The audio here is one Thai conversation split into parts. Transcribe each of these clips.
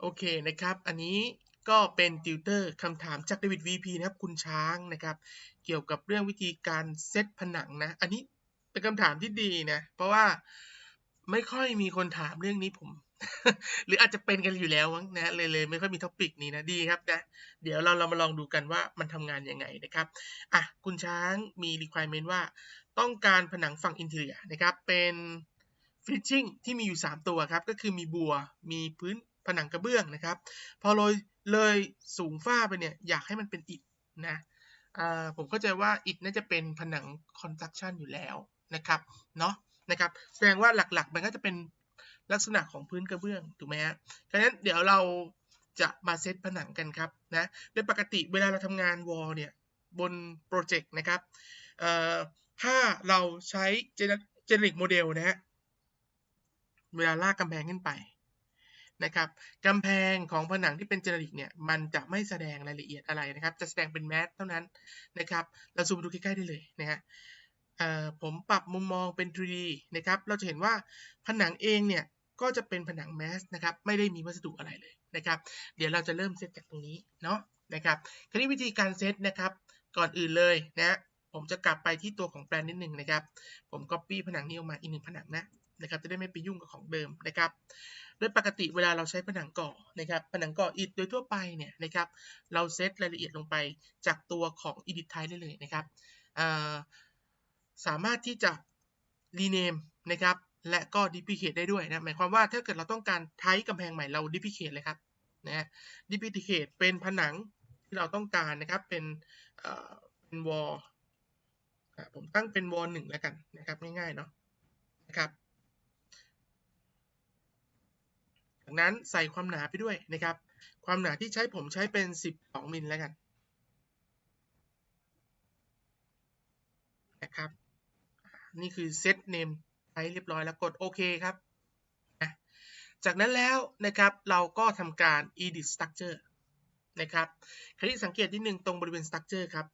โอเคนะครับ อันนี้ก็เป็นติวเตอร์คำถามจากเดวิด VP นะครับคุณช้างนะครับ เกี่ยวกับเรื่องวิธีการเซตผนังนะ อันนี้เป็นคำถามที่ดีนะ เพราะว่าไม่ค่อยมีคนถามเรื่องนี้ผม หรืออาจจะเป็นกันอยู่แล้วั้งนะเลยเลยไม่ค่อยมีท็อปิกนี้นะดีครับนะเดี๋ยวเราเรามาลองดูกันว่ามันทำงานยังไงนะครับอะคุณช้างมี requirement ว่าต้องการผนังฝั่งอินเท i รียนะครับเป็นฟิชชิ่งที่มีอยู่ 3 ตัวครับ ก็คือมีบัวมีพื้น ผนังกระเบื้องนะครับ พอเลยเลยสูงฝ้าไปเนี่ยอยากให้มันเป็นอิฐนะผมเข้าใจว่าอิฐน่าจะเป็นผนังคอนสตรักชันอยู่แล้วนะครับเนาะนะครับแสดงว่าหลักๆ มันก็จะเป็นลักษณะของพื้นกระเบื้องถูกไหมฮะฉะนั้นเดี๋ยวเราจะมาเซตผนังกันครับนะโดยปกติเวลาเราทำงานวอลเนี่ยบนโปรเจกต์นะครับถ้าเราใช้เจเนริกโมเดลนะฮะเวลาลากกำแพงขึ้นไป นะครับกำแพงของผนังที่เป็นเจนริกเนี่ยมันจะไม่แสดงรายละเอียดอะไรนะครับ จะแสดงเป็นแมสเท่านั้นนะครับ เราซูมดูใกล้ๆได้เลยนะฮะผมปรับมุมมองเป็น 3D นะครับ เราจะเห็นว่าผนังเองเนี่ยก็จะเป็นผนังแมสนะครับ ไม่ได้มีวัสดุอะไรเลยนะครับ เดี๋ยวเราจะเริ่มเซตจากตรงนี้เนาะนะครับคราวนี้วิธีการเซตนะครับ ก่อนอื่นเลยนะผมจะกลับไปที่ตัวของแปลนนิดหนึ่งนะครับ ผม copy ผนังนี้ออกมาอีกหนึ่งผนังนะนะครับ จะได้ไม่ไปยุ่งกับของเดิมนะครับ โดยปกติเวลาเราใช้ผนังก่อนะครับผนังก่ออิฐโดยทั่วไปเนี่ยนะครับเราเซตรายละเอียดลงไปจากตัวของ edit type ได้เลยนะครับสามารถที่จะ rename นะครับและก็ duplicate ได้ด้วยนะหมายความว่าถ้าเกิดเราต้องการไทป์กำแพงใหม่เรา duplicate เลยครับนะ duplicate เป็นผนังที่เราต้องการนะครับเป็นเป็น wall ผมตั้งเป็น wall หนึ่งแล้วกันนะครับง่ายๆเนาะนะครับ จากนั้นใส่ความหนาไปด้วยนะครับ ความหนาที่ใช้ผมใช้เป็น 12 มิลแล้วกันนะครับ นี่คือเซตเนมใช้เรียบร้อยแล้วกดโอเคครับ จากนั้นแล้วนะครับเราก็ทำการ edit structure นะครับคราวนี้สังเกตที่หนึ่งตรงบริเวณ structure ครับ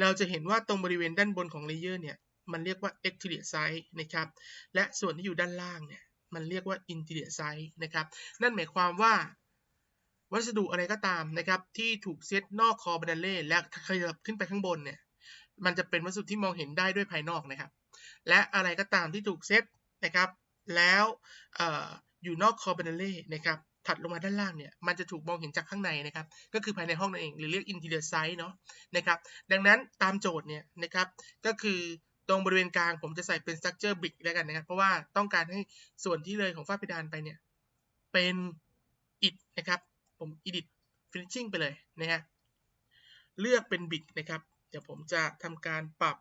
เราจะเห็นว่าตรงบริเวณด้านบนของ layer เนี่ย มันเรียกว่า exterior side นะครับ และส่วนที่อยู่ด้านล่างเนี่ย มันเรียกว่า interior side นะครับ นั่นหมายความว่า วัสดุอะไรก็ตามนะครับที่ถูกเซตนอกคอบันเล่และขยับขึ้นไปข้างบนเนี่ยมันจะเป็นวัสดุที่มองเห็นได้ด้วยภายนอกนะครับ และอะไรก็ตามที่ถูกเซตนะครับ แล้วออยู่นอกคอบันเล่นะครับถัดลงมาด้านล่างเนี่ยมันจะถูกมองเห็นจากข้างในนะครับ ก็คือภายในห้องนั่นเองหรือเรียก interior side เนาะนะครับ ดังนั้นตามโจทย์เนี่ยนะครับก็คือ ตรงบริเวณกลางผมจะใส่เป็น structure brick แล้วกันนะครับ เพราะว่าต้องการให้ส่วนที่เลยของฝ้าเพดานไปเนี่ย เป็นอิฐนะครับ ผม edit finishing ไปเลยนะฮะเลือกเป็น brick นะครับ เดี๋ยวผมจะทำการปรับ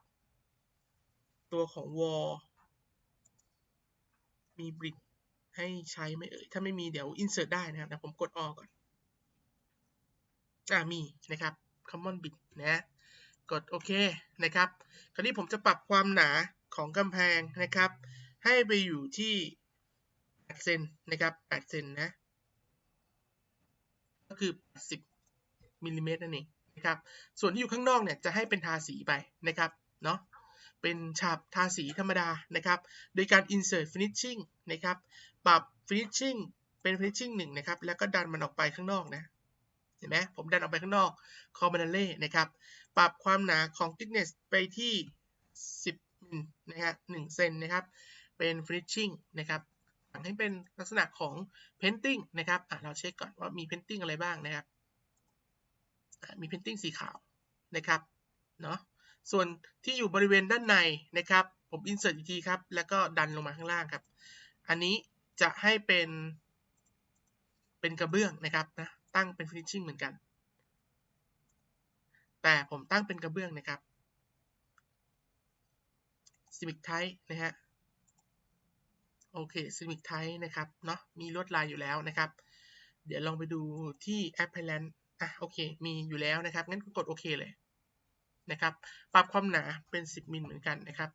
ตัวของ wall มี brick ให้ใช้ไหมเอ่ย ถ้าไม่มีเดี๋ยว insert ได้นะครับ ผมกดออก่อน อ่ามีนะครับ common brick นะ กดโอเคนะครับ คราวนี้ผมจะปรับความหนาของกำแพงนะครับ ให้ไปอยู่ที่8เซนนะครับ8เซนนะ ก็คือ10มิลลิเมตรนั่นเองนะครับ ส่วนที่อยู่ข้างนอกเนี่ยจะให้เป็นทาสีไปนะครับเนาะ เป็นฉาบทาสีธรรมดานะครับ โดยการ insert finishing นะครับ ปรับ finishing เป็น finishing 1 นะครับ แล้วก็ดันมันออกไปข้างนอกนะ เห็นไหมผมดันออกไปข้างนอกคอมบานาเล่นะครับ ปรับความหนาของ thickness ไปที่ 10มิลนะฮะ1เซนนะครับ เป็น finishing นะครับสั่งให้เป็นลักษณะของ painting นะครับเราเช็คก่อนว่ามี painting อะไรบ้างนะครับ มี painting สีขาวนะครับเนาะส่วนที่อยู่บริเวณด้านในนะครับ ผม insert อีกทีครับ แล้วก็ดันลงมาข้างล่างครับ อันนี้จะให้เป็นเป็นกระเบื้องนะครับนะ ตั้งเป็น finishing เหมือนกัน แต่ผมตั้งเป็นกระเบื้องนะครับ Civic Type นะฮะ โอเค Civic Type นะครับ เนาะมีลวดลายอยู่แล้วนะครับ เดี๋ยวลองไปดูที่ Appearance อะ โอเค มีอยู่แล้วนะครับ งั้นกดโอเคเลยนะครับ ปรับความหนาเป็น 10 มิลเหมือนกันนะครับ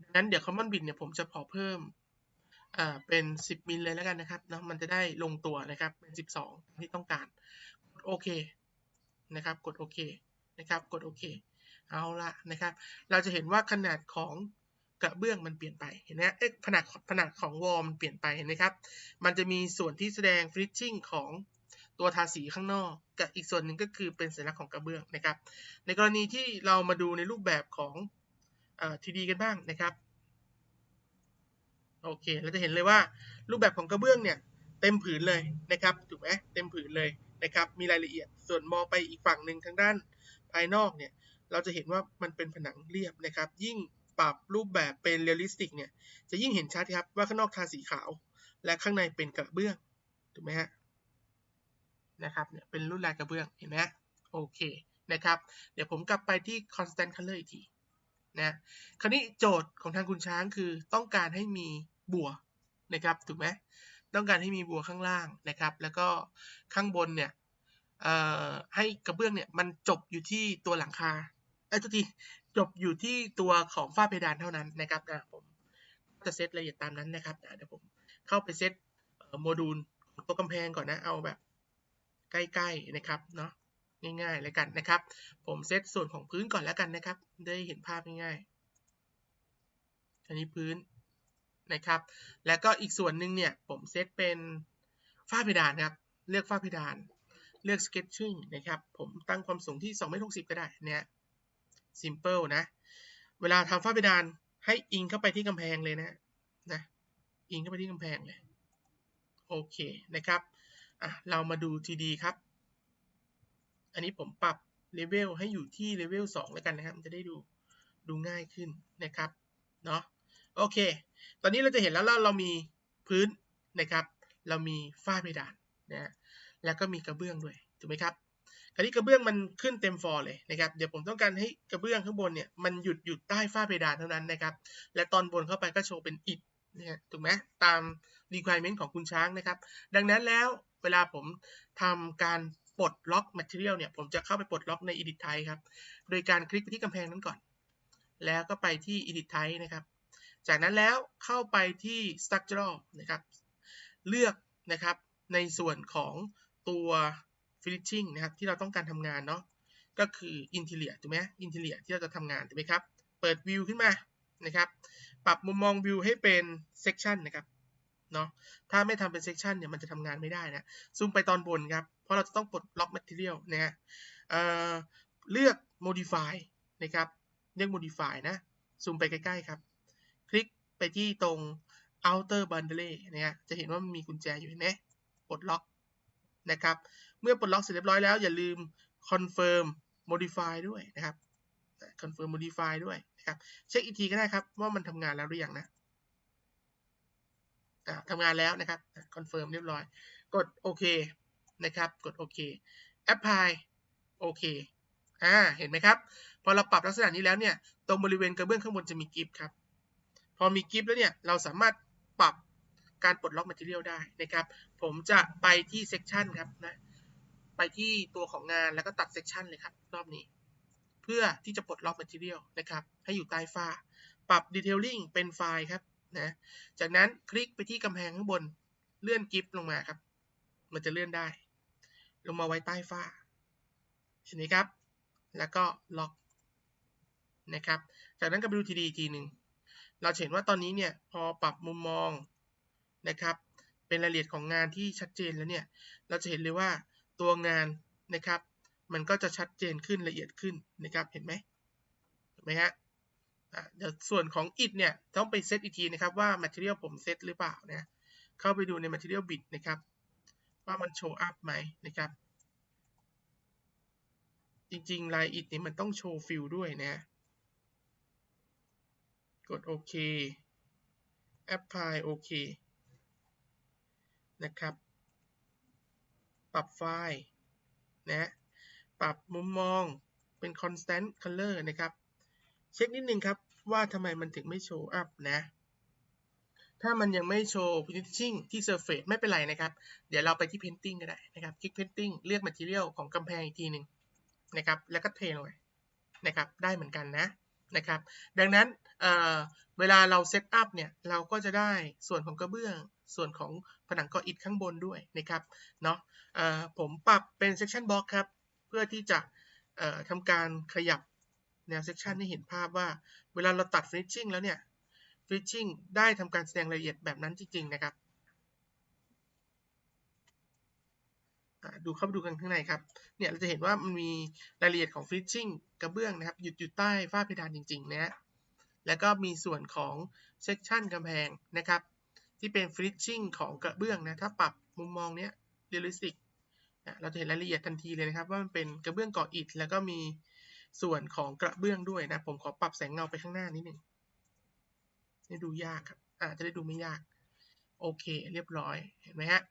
ดังนั้นเดี๋ยว Common Bit เนี่ยผมจะขอเพิ่ม อ่าเป็น 10 มิลเลยแล้วกันนะครับเนาะมันจะได้ลงตัวนะครับเป็น 12 ที่ต้องการกดโอเคนะครับกดโอเคนะครับกดโอเคเอาละนะครับ เราจะเห็นว่าขนาดของกระเบื้องมันเปลี่ยนไปเห็นไหมเอ๊ะขนาดขนาดของวอลมันเปลี่ยนไปเห็นไหมครับ มันจะมีส่วนที่แสดงฟิชชิ่งของตัวทาสีข้างนอก กับอีกส่วนหนึ่งก็คือเป็นสัญลักษณ์ของกระเบื้องนะครับ ในกรณีที่เรามาดูในรูปแบบของทีดีกันบ้างนะครับ โอเค เราจะเห็นเลยว่ารูปแบบของกระเบื้องเนี่ยเต็มผืนเลยนะครับถูกไหมเต็มผืนเลยนะครับ มีรายละเอียดส่วนมองไปอีกฝั่งหนึ่งทางด้านภายนอกเนี่ยเราจะเห็นว่ามันเป็นผนังเรียบนะครับ ยิ่งปรับรูปแบบเป็นเรียลลิสติกเนี่ยจะยิ่งเห็นชัดครับว่าข้างนอกทาสีขาว และข้างในเป็นกระเบื้องถูกไหมฮะนะครับเนี่ยเป็นรุ่นลายกระเบื้องเห็นไหมโอเคนะครับ เดี๋ยวผมกลับไปที่ constant color อีกทีนะคราวนี้โจทย์ของทางคุณช้างคือต้องการให้มี บัวนะครับถูกไหมต้องการให้มีบัวข้างล่างนะครับ แล้วก็ข้างบนเนี่ยให้กระเบื้องเนี่ยมันจบอยู่ที่ตัวหลังคาไอ้ทุกทีจบอยู่ที่ตัวของฝ้าเพดานเท่านั้นนะครับนะผมจะเซตรายละเอียดตามนั้นนะครับเดี๋ยวผมเข้าไปเซตโมดูลตัวกำแพงก่อนนะเอาแบบใกล้ๆนะครับเนาะง่ายๆเลยกันนะครับ ผมเซตส่วนของพื้นก่อนแล้วกันนะครับ ได้เห็นภาพง่ายๆอันนี้พื้น นะครับ แล้วก็อีกส่วนหนึ่งเนี่ยผมเซตเป็นฝ้าเพดานครับ เลือกฝ้าเพดาน เลือก sketching นะครับ ผมตั้งความสูงที่2เมตร60 ก็ได้เนี่ย simple นะ เวลาทำฝ้าเพดานให้อิงเข้าไปที่กำแพงเลยนะนะ อิงเข้าไปที่กำแพงเลย โอเคนะครับ อะ เรามาดู TD ครับ อันนี้ผมปรับเลเวลให้อยู่ที่เลเวล2แล้วกันนะครับมันจะได้ดูดูง่ายขึ้นนะครับ เนาะ โอเค ตอนนี้เราจะเห็นแล้วเราเรามีพื้นนะครับ เรามีฝ้าเพดานนะแล้วก็มีกระเบื้องด้วยถูกไหมครับคราวนี้กระเบื้องมันขึ้นเต็มฟอร์เลยนะครับ เดี๋ยวผมต้องการให้กระเบื้องข้างบนเนี่ยมันหยุดหยุดใต้ฝ้าเพดานเท่านั้นนะครับ และตอนบนเข้าไปก็โชว์เป็นอิฐนี่ยถูกไหมตาม requirement ของคุณช้างนะครับ ดังนั้นแล้วเวลาผมทำการปลดล็อก material เนี่ย ผมจะเข้าไปปลดล็อกใน edit type ครับ โดยการคลิกไปที่กำแพงนั้นก่อน แล้วก็ไปที่ edit type นะครับ จากนั้นแล้วเข้าไปที่ structural นะครับ เลือกนะครับในส่วนของตัว finishing นะครับที่เราต้องการทำงานเนาะก็คือ interior ถูกไหม interior ที่เราจะทำงานถูกไหมครับ เปิด view ขึ้นมานะครับ ปรับมุมมอง view ให้เป็น section นะครับเนาะถ้าไม่ทำเป็น section เนี่ยมันจะทำงานไม่ได้นะซูมไปตอนบนครับ เพราะเราจะต้องปลดล็อก material นะฮะเลือก modify นะครับ เลือก modify นะซูมไปใกล้ ๆ ครับ ไปที่ตรง outer bundle เนี่ยจะเห็นว่ามันมีกุญแจอยู่เห็นไหมปลดล็อกนะครับ เมื่อปลดล็อกเสร็จเรียบร้อยแล้วอย่าลืม confirm modify ด้วยนะครับ confirm modify ด้วยนะครับ เช็คอีกทีก็ได้ครับว่ามันทำงานแล้วหรือยังนะทำงานแล้วนะครับ confirm เรียบร้อย กดโอเคนะครับ กดโอเค apply โอเคอ่าเห็นไหมครับ พอเราปรับลักษณะนี้แล้วเนี่ย ตรงบริเวณกระเบื้องข้างบนจะมีกิฟต์ครับ อมีกิฟต์แล้วเนี่ยเราสามารถปรับการปลดล็อก Material ได้นะครับ ผมจะไปที่ Section ครับนะไปที่ตัวของงานแล้วก็ตัด Section เลยครับรอบนี้ เพื่อที่จะปลดล็อก Material นะครับให้อยู่ใต้ฝ้า ปรับ Detailing เป็นไฟล์ครับนะจากนั้นคลิกไปที่กำแพงข้างบนเลื่อนกิฟต์ลงมาครับ มันจะเลื่อนได้ ลงมาไว้ใต้ฝ้าเห็นไหมครับ แล้วก็ล็อกนะครับ จากนั้นก็ไปดูทีดีทีหนึ่ง เราเห็นว่าตอนนี้เนี่ยพอปรับมุมมองนะครับ เป็นรายละเอียดของงานที่ชัดเจนแล้วเนี่ยเราจะเห็นเลยว่าตัวงานนะครับ มันก็จะชัดเจนขึ้นละเอียดขึ้นนะครับเห็นไหมเห็นไหมฮะเดี๋ยวส่วนของอิฐเนี่ยต้องไปเซตอีกทีนะครับว่า material ผมเซตหรือเปล่านะเข้าไปดูใน material bit นะครับ ว่ามันโชว์อัพไหมนะครับ จริงๆลายอิฐนี่มันต้องโชว์ฟิลด้วยนะ ดโอเค apply โอเคนะครับ ปรับไฟล์นะปรับมุมมองเป็น constant color นะครับ เช็คนิดนึงครับว่าทำไมมันถึงไม่โชว์อัพนะ ถ้ามันยังไม่โชว์ finishing ที่ surface ไม่เป็นไรนะครับ เดี๋ยวเราไปที่ painting ก็ได้นะครับ คลิก painting เลือก material ของกำแพงอีกทีหนึ่งนะครับ แล้วก็เทลงไปนะครับ ได้เหมือนกันนะ นะครับ ดังนั้นเเวลาเราเซตอัพเนี่ยเราก็จะได้ส่วนของกระเบื้อง ส่วนของผนังก่ออิฐข้างบนด้วยนะครับเนาะผมปรับเป็น section box ครับ เพื่อที่จะทำการขยับแนว section ให้เห็นภาพว่า เวลาเราตัด finishing แล้วเนี่ย finishing ได้ทำการแสดงรายละเอียดแบบนั้นจริงๆนะครับ อ่า ดูเข้าไปดูกันข้างในครับ เนี่ยเราจะเห็นว่ามันมีรายละเอียดของ finishing กระเบื้องนะครับ หยุดอยู่ใต้ฝ้าเพดานจริงๆนะฮะแล้วก็มีส่วนของ section กำแพงนะครับ ที่เป็น finishing ของกระเบื้องนะ ถ้าปรับมุมมองเนี้ย realistic อะเราจะเห็นรายละเอียดทันทีเลยนะครับ ว่ามันเป็นกระเบื้องก่ออิฐ แล้วก็มีส่วนของกระเบื้องด้วยนะ ผมขอปรับแสงเงาไปข้างหน้านิดหนึ่งให้ดูยากครับอ่าจะได้ดูไม่ยาก โอเค เรียบร้อยเห็นไหมฮะ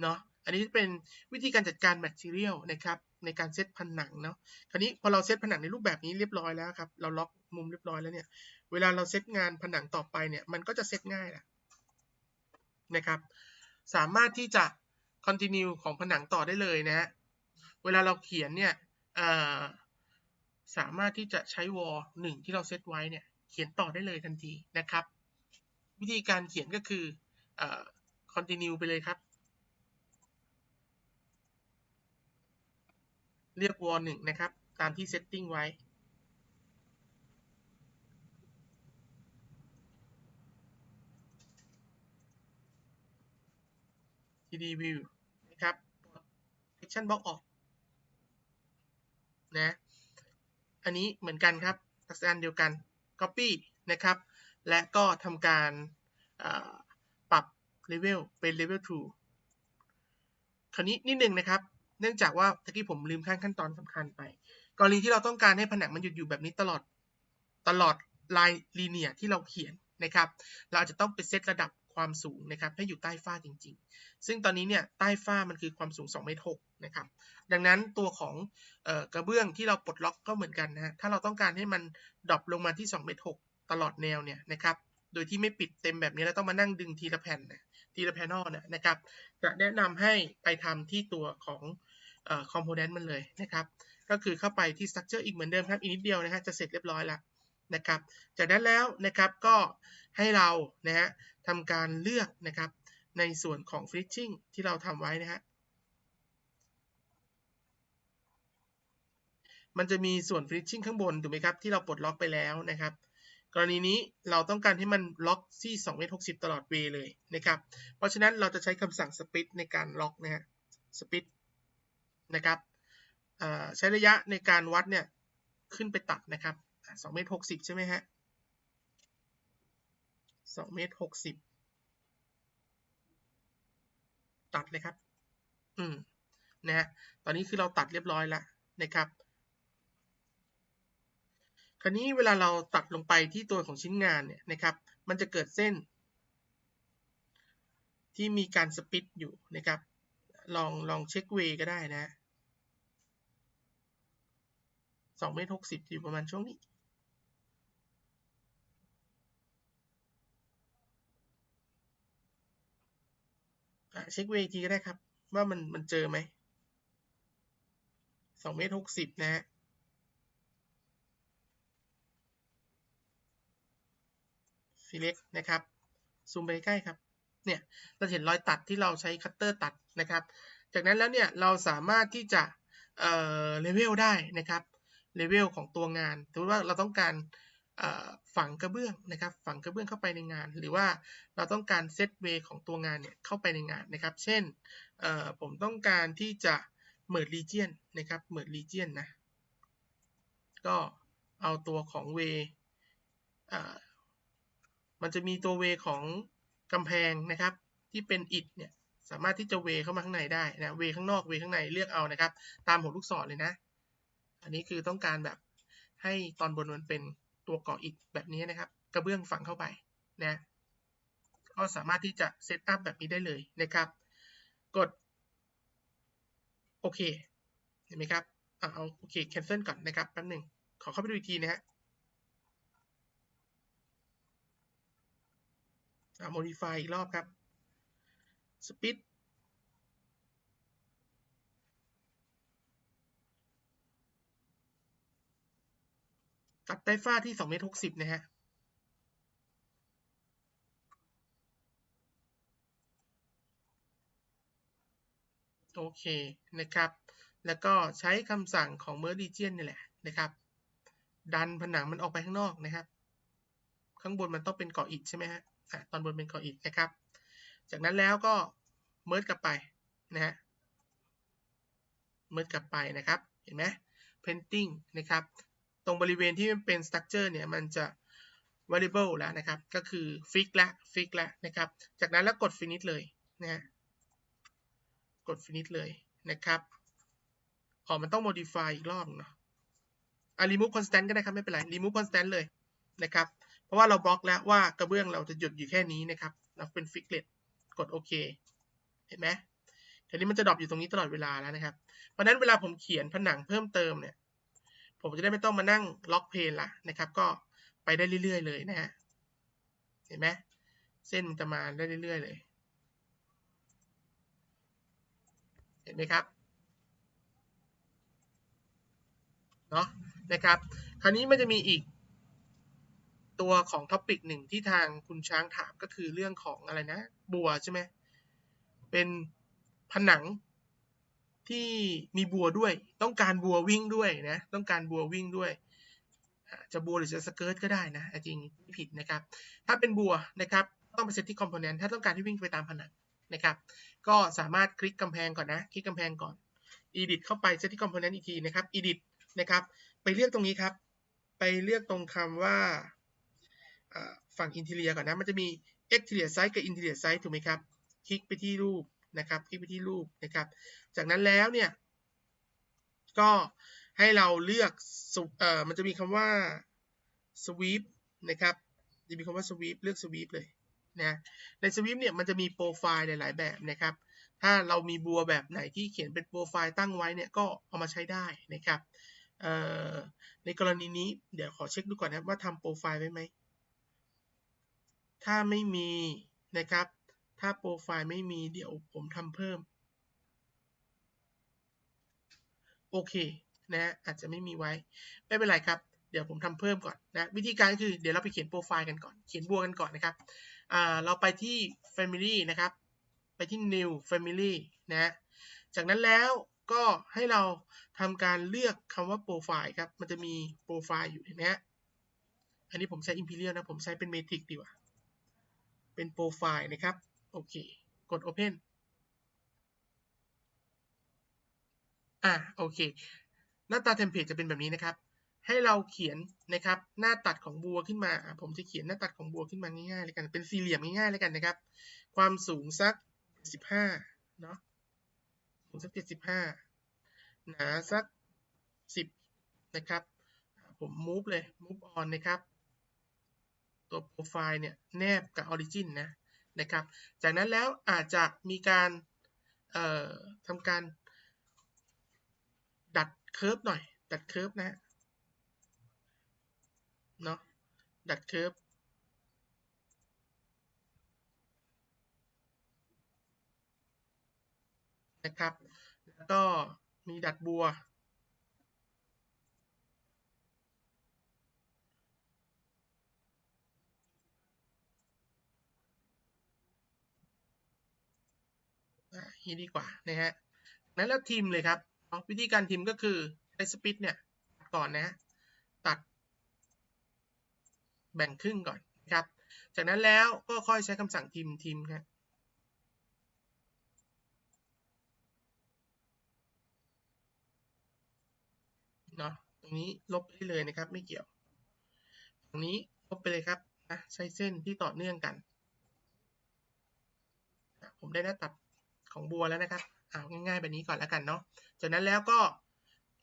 เนาะ อันนี้เป็นวิธีการจัดการ material นะครับในการเซตผนังเนาะ คราวนี้พอเราเซตผนังในรูปแบบนี้เรียบร้อยแล้วครับ เราล็อกมุมเรียบร้อยแล้วเนี่ย เวลาเราเซตงานผนังต่อไปเนี่ย มันก็จะเซตง่ายแหละนะครับ สามารถที่จะ continue ของผนังต่อได้เลยนะฮะ เวลาเราเขียนเนี่ยสามารถที่จะใช้วอลหนึ่งที่เราเซตไว้เนี่ย เขียนต่อได้เลยทันทีนะครับ วิธีการเขียนก็คือ continue ไปเลยครับ เรียกวอลหนึ่งนะครับ ตามที่เซตติ้งไว้ td view นะครับ section box ออก นะ อันนี้เหมือนกันครับลักษณะเดียวกัน copy นะครับ และก็ทำการปรับ level เป็น level 2คราวนี้นิดนึงนะครับ เนื่องจากว่าตะกี้ผมลืมขั้นขั้นตอนสำคัญไป กรณีที่เราต้องการให้ผนังมันหยุดอยู่แบบนี้ตลอดตลอดลายลีเนียที่เราเขียนนะครับ เราจะต้องไปเซตระดับความสูงนะครับให้อยู่ใต้ฝ้าจริง ๆ ซึ่งตอนนี้เนี่ยใต้ฝ้ามันคือความสูง2เมตร6นะครับ ดังนั้นตัวของออกระเบื้องที่เราปลดล็อกก็เหมือนกันนะฮะถ้าเราต้องการให้มันดรอปลงมาที่2เมตร6ตลอดแนวเนี่ยนะครับ โดยที่ไม่ปิดเต็มแบบนี้แล้วต้องมานั่งดึงทีละแผ่นนะทีละแผ่นอลเนี่ยนะครับ จะแนะนำให้ไปทำที่ตัวของ คอมโพเนนต์มันเลยนะครับ ก็คือเข้าไปที่ structure อีกเหมือนเดิมครับ อีกนิดเดียวนะฮะจะเสร็จเรียบร้อยแล้วนะครับ จากนั้นแล้วนะครับก็ให้เรานะฮะทำการเลือกนะครับในส่วนของ finishing ที่เราทำไว้นะฮะมันจะมีส่วน finishing ข้างบนถูกไหมครับที่เราปลดล็อกไปแล้วนะครับกรณีนี้เราต้องการให้มันล็อกที่2เมตร60 ตลอดเวเลยนะครับ เพราะฉะนั้นเราจะใช้คำสั่ง split ในการล็อกนะฮะ split นะครับใช้ระยะในการวัดเนี่ยขึ้นไปตัดนะครับ2เมตร60ใช่ไหมฮะ2เมตร60ตัดเลยครับ อืม นะฮะ ตอนนี้คือเราตัดเรียบร้อยแล้วนะครับ คราวนี้เวลาเราตัดลงไปที่ตัวของชิ้นงานเนี่ยนะครับ มันจะเกิดเส้น ที่มีการสปิดอยู่นะครับ ลองลองเช็คเวก็ได้นะ สองเมตรหกสิบอยู่ประมาณช่วงนี้ เช็คเวทีก็ได้ครับ ว่ามันมันเจอไหมสองเมตรหกสิบนะฮะ select นะครับ ซูมไปใกล้ครับ เนี่ยเราเห็นรอยตัดที่เราใช้คัตเตอร์ตัดนะครับ จากนั้นแล้วเนี่ยเราสามารถที่จะเอ่อเลเวลได้นะครับ เลเวลของตัวงานถือว่าเราต้องการฝังกระเบื้องนะครับฝังกระเบื้องเข้าไปในงาน หรือว่าเราต้องการเซตเวของตัวงานเนี่ยเข้าไปในงานนะครับ เช่นผมต้องการที่จะเมิร์ดรีเจียนนะครับเมิร์ดรีเจียนนะก็เอาตัวของเวมันจะมีตัวเวของกำแพงนะครับ ที่เป็นอิฐเนี่ยสามารถที่จะเวเข้ามาข้างในได้นะเวข้างนอกเวข้างในเลือกเอานะครับ ตามหัวลูกศรเลยนะ อันนี้คือต้องการแบบให้ตอนบนมันเป็นตัวเก่ออิฐแบบนี้นะครับ กระเบื้องฝังเข้าไปนะก็สามารถที่จะเซตอัพแบบนี้ได้เลยนะครับ กด โอเค เห็นไหมครับเอาโอเค cancel ก่อนนะครับแป๊บหนึ่งขอเข้าไปดูอีกทีนะฮะ modify อีกรอบครับ speed ตัดไต้ฟ้าที่2เมตร60นะฮะโอเคนะครับ แล้วก็ใช้คำสั่งของ merge region นี่แหละนะครับ ดันผนังมันออกไปข้างนอกนะครับ ข้างบนมันต้องเป็นก่ออิฐใช่ไหมฮะตอนบนเป็นก่ออิฐนะครับ จากนั้นแล้วก็ merge กลับไปนะฮะเมิร์กลับไปนะครับ เห็นไหม painting นะครับ รงบริเวณที่มันเป็น structure เนี่ยมันจะ variable แล้วนะครับ ก็คือ fix ละ fix ละนะครับ จากนั้นแล้วกด finish เลยนะกด finish เลยนะครับอ๋อมันต้อง modify อีกรอบเนาะอะ remove constant ก็ได้ครับ ไม่เป็นไร remove constant เลยนะครับ เพราะว่าเราบล็อกแล้วว่ากระเบื้องเราจะหยุดอยู่แค่นี้นะครับเราเป็น fixlet กดโอเคเห็นไหมทีนี้มันจะดรอปอยู่ตรงนี้ตลอดเวลาแล้วนะครับ เพราะนั้นเวลาผมเขียนผนังเพิ่มเติมเนี่ย ผมจะได้ไม่ต้องมานั่งล็อกเพลนละนะครับ ก็ไปได้เรื่อยๆเลยนะฮะเห็นไหมเส้นมันจะมาได้เรื่อยๆเลย เห็นไหมครับเนาะนะครับ คราวนี้มันจะมีอีกตัวของท็อปิกหนึ่งที่ทางคุณช้างถามก็คือเรื่องของอะไรนะ บัวใช่ไหมเป็นผนัง ที่มีบัวด้วย ต้องการบัววิ่งด้วยนะ ต้องการบัววิ่งด้วยจะบัวหรือจะสเกิร์ตก็ได้นะจริงไม่ผิดนะครับ ถ้าเป็นบัวนะครับต้องไปเซตที่คอมโพเนนต์ถ้าต้องการที่วิ่งไปตามผนังนะครับ ก็สามารถคลิกกำแพงก่อนนะ คลิกกำแพงก่อน edit เข้าไปเซตที่คอมโพเนนต์อีกทีนะครับ edit นะครับ ไปเลือกตรงนี้ครับ ไปเลือกตรงคำว่าฝั่ง interior ก่อนนะ มันจะมี exterior side กับ interior side ถูกไหมครับ คลิกไปที่รูปนะครับ คลิกไปที่รูปนะครับ จากนั้นแล้วเนี่ยก็ให้เราเลือกเอ่อมันจะมีคำว่า sweep นะครับจะมีคำว่า sweep เลือก sweep เลยนะใน sweep เนี่ยมันจะมีโปรไฟล์หลาย ๆ แบบนะครับ ถ้าเรามีบัวแบบไหนที่เขียนเป็นโปรไฟล์ตั้งไว้เนี่ยก็เอามาใช้ได้นะครับเอ่อในกรณีนี้เดี๋ยวขอเช็คดูก่อนนะว่าทำโปรไฟล์ไว้ไหม ถ้าไม่มีนะครับ ถ้าโปรไฟล์ไม่มีเดี๋ยวผมทำเพิ่ม โอเคนะอาจจะไม่มีไว้ ไม่เป็นไรครับ เดี๋ยวผมทำเพิ่มก่อนนะวิธีการคือเดี๋ยวเราไปเขียนโปรไฟล์กันก่อน เขียนบัวกันก่อนนะครับอ่าเราไปที่ family นะครับ ไปที่ new family นะจากนั้นแล้วก็ให้เราทำการเลือกคำว่าโปรไฟล์ครับ มันจะมีโปรไฟล์อยู่เห็นไหมฮะ อันนี้ผมใช้ imperial นะ ผมใช้เป็น matrix ดีกว่า เป็นโปรไฟล์นะครับ โอเค กด open อะโอเค หน้าตาเทมเพลตจะเป็นแบบนี้นะครับ ให้เราเขียนนะครับ หน้าตัดของบัวขึ้นมา ผมจะเขียนหน้าตัดของบัวขึ้นมาง่ายๆเลยกัน เป็นสี่เหลี่ยมง่ายๆเลยกันนะครับ ความสูงสักสิบห้าเนาะสูงสักเจ็ดสิบห้าหนาสักสิบนะครับ ผม move เลย move on นะครับ ตัวโปรไฟล์เนี่ยแนบกับ origin นนะนะครับ จากนั้นแล้วอาจจะมีการเอ่อทำการ เคิร์ฟหน่อย ดัดเคิร์ฟนะฮะเนาะดัดเคิร์ฟนะครับ แล้วก็มีดัดบัวอ่านี้ดีกว่านะฮะนั้นแล้วทีมเลยครับ วิธีการทีมก็คือไอ้สปิทเนี่ยก่อนนะ ตัด แบ่งครึ่งก่อนนะครับ จากนั้นแล้วก็ค่อยใช้คำสั่งทีมทีมครับเนาะตรงนี้ลบไปเลยนะครับ ไม่เกี่ยว ตรงนี้ลบไปเลยครับนะใช้เส้นที่ต่อเนื่องกัน ผมได้หน้าตัดของบัวแล้วนะครับ เอาง่ายๆแบบนี้ก่อนแล้วกันเนาะ จากนั้นแล้วก็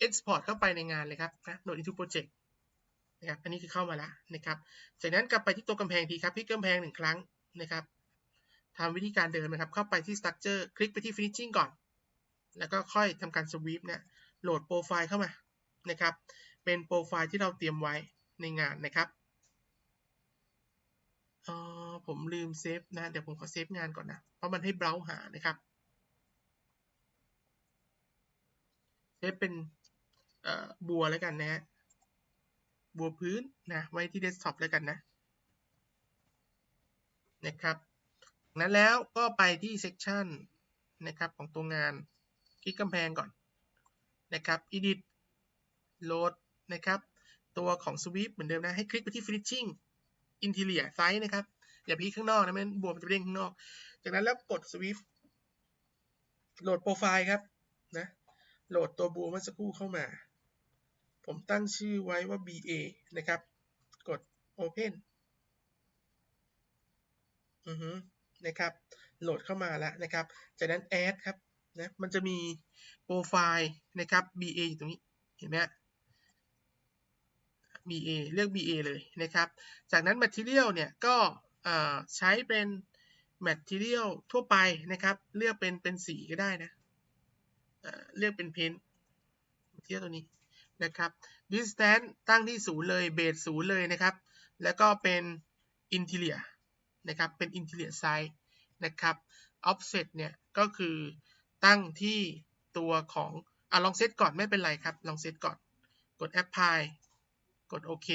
export เข้าไปในงานเลยครับนะ node into project นะครับ อันนี้คือเข้ามาแล้วนะครับ จากนั้นกลับไปที่ตัวกำแพงทีครับพลิกกำแพงหนึ่งครั้งนะครับทำวิธีการเดินนะครับ เข้าไปที่ structure คลิกไปที่ finishing ก่อน แล้วก็ค่อยทำการ sweep เนี่ย โหลดโปรไฟล์เข้ามานะครับ เป็นโปรไฟล์ที่เราเตรียมไว้ในงานนะครับเออผมลืมเซฟนะ เดี๋ยวผมขอเซฟงานก่อนนะ เพราะมันให้เบราว์หานะครับ เซฟเป็นบัวแล้วกันนะฮะบัวพื้นนะไว้ที่เดสก์ท็อปแล้วกันนะนะครับจากนั้นแล้วก็ไปที่เซ c ชันนะครับของตัวงานคลิกกำแพงก่อนนะครับ edit load นะครับตัวของ sweep เหมือนเดิมนะ ให้คลิกไปที่ finishing interior side นะครับ อย่าพีข้างนอกนะมันบัวมันจะเด้งข้างนอก จากนั้นแล้วกด sweep โหลดโปรไฟล์ครับ โหลดตัวบัวเมื่อสักครู่เข้ามา ผมตั้งชื่อไว้ว่า BA นะครับ กด Open อือฮึนะครับ โหลดเข้ามาแล้วนะครับ จากนั้น Add ครับนะ มันจะมีโปรไฟล์นะครับ BA อยู่ตรงนี้ เห็นไหม BA เลือก BA เลยนะครับ จากนั้น Material เนี่ยก็ใช้เป็น Material ทั่วไปนะครับ เลือกเป็นเป็นสีก็ได้นะ เลือกเป็นเพนเทียตัวนี้นะครับ distance ตั้งที่ศูนย์เลยเบสศูนย์เลยนะครับ แล้วก็เป็น interior นะครับ เป็น interior size นะครับ offset เนี่ยก็คือตั้งที่ตัวของอะลองเซตก่อนไม่เป็นไรครับ ลองเซตก่อน กด apply กดโอเค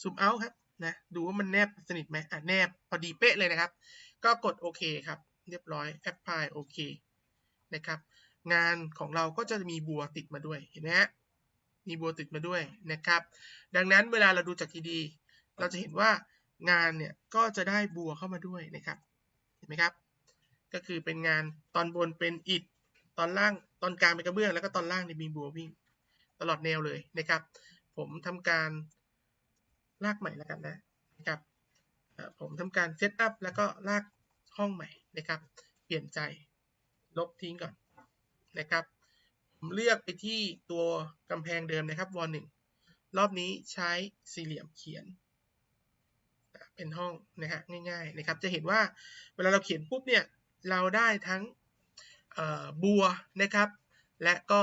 zoom out ครับนะดูว่ามันแนบสนิทไหมอะแนบพอดีเป๊ะเลยนะครับ ก็กดโอเคครับ เรียบร้อย apply โอเคนะครับ งานของเราก็จะมีบัวติดมาด้วยเห็นไหมฮะมีบัวติดมาด้วยนะครับ ดังนั้นเวลาเราดูจากทีดีเราจะเห็นว่างานเนี่ยก็จะได้บัวเข้ามาด้วยนะครับเห็นไหมครับ ก็คือเป็นงานตอนบนเป็นอิฐตอนล่างตอนกลางเป็นกระเบื้อง แล้วก็ตอนล่างเนี่ยมีบัววิ่ง ตลอดแนวเลยนะครับ ผมทำการลากใหม่แล้วกันนะนะครับผมทำการเซตอัพแล้วก็ลากห้องใหม่นะครับ เปลี่ยนใจลบทิ้งก่อน นะครับผมเลือกไปที่ตัวกำแพงเดิมนะครับวอลหนึ่งรอบนี้ใช้สี่เหลี่ยมเขียน เป็นห้องนะฮะง่ายๆนะครับ จะเห็นว่าเวลาเราเขียนปุ๊บเนี่ยเราได้ทั้งบัวนะครับ และก็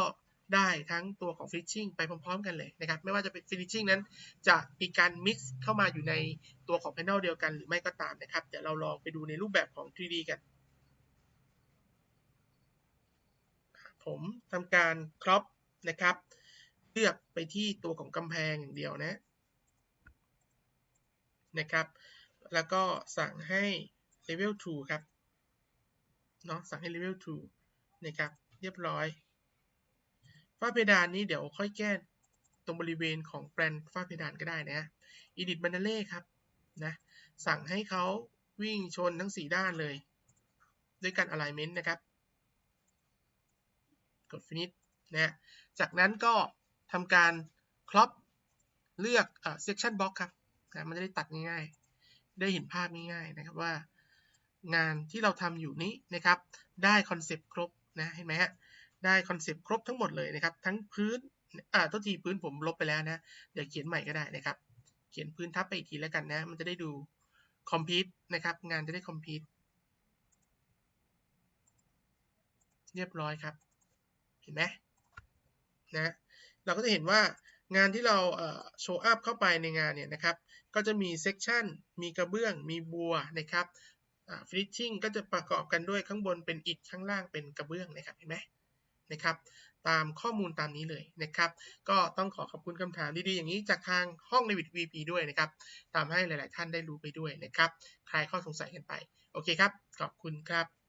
ได้ทั้งตัวของ finishing ไปพร้อมๆกันเลยนะครับ ไม่ว่าจะเป็น finishing นั้น จะมีการ mix เข้ามาอยู่ในตัวของ panel เดียวกันหรือไม่ก็ตามนะครับ เดี๋ยวเราลองไปดูในรูปแบบของ 3D กัน ผมทำการ crop นะครับ เลือกไปที่ตัวของกำแพงอย่างเดียวนะนะครับ แล้วก็สั่งให้ level 2 ครับเนาะสั่งให้ level 2 นะครับ เรียบร้อยฝ้าเพดานนี้เดี๋ยวค่อยแก้ตรงบริเวณของแปลนฝ้าเพดานก็ได้นะ edit b a n d a l e ครับนะสั่งให้เขาวิ่งชนทั้ง 4 ด้านเลย ด้วยการ alignment นะครับ กด finish นะจากนั้นก็ทำการ crop เลือก section box ครับนะมันจะได้ตัดง่ายๆ ได้เห็นภาพง่ายๆนะครับว่างานที่เราทำอยู่นี้นะครับ ได้คอนเซปต์ครบนะเห็นไหมฮะได้คอนเซปต์ครบทั้งหมดเลยนะครับ ทั้งพื้นอ่าตัวทีพื้นผมลบไปแล้วนะ เดี๋ยวเขียนใหม่ก็ได้นะครับ เขียนพื้นทับไปอีกทีแล้วกันนะ มันจะได้ดูคอมพิวต์นะครับ งานจะได้คอมพิวต์เรียบร้อยครับ เห็นไหมนะเราก็จะเห็นว่างานที่เราโชว์อัพเข้าไปในงานเนี่ยนะครับ ก็จะมีเซกชันมีกระเบื้อง มีบัวนะครับฟินิชชิ่งก็จะประกอบกันด้วยข้างบนเป็นอิฐข้างล่างเป็นกระเบื้องนะครับเห็นไหมนะครับ ตามข้อมูลตามนี้เลยนะครับ ก็ต้องขอขอบคุณคำถามดีๆอย่างนี้จากทางห้องในวิด VP ด้วยนะครับทำให้หลายๆท่านได้รู้ไปด้วยนะครับ คลายข้อสงสัยกันไป โอเคครับ ขอบคุณครับ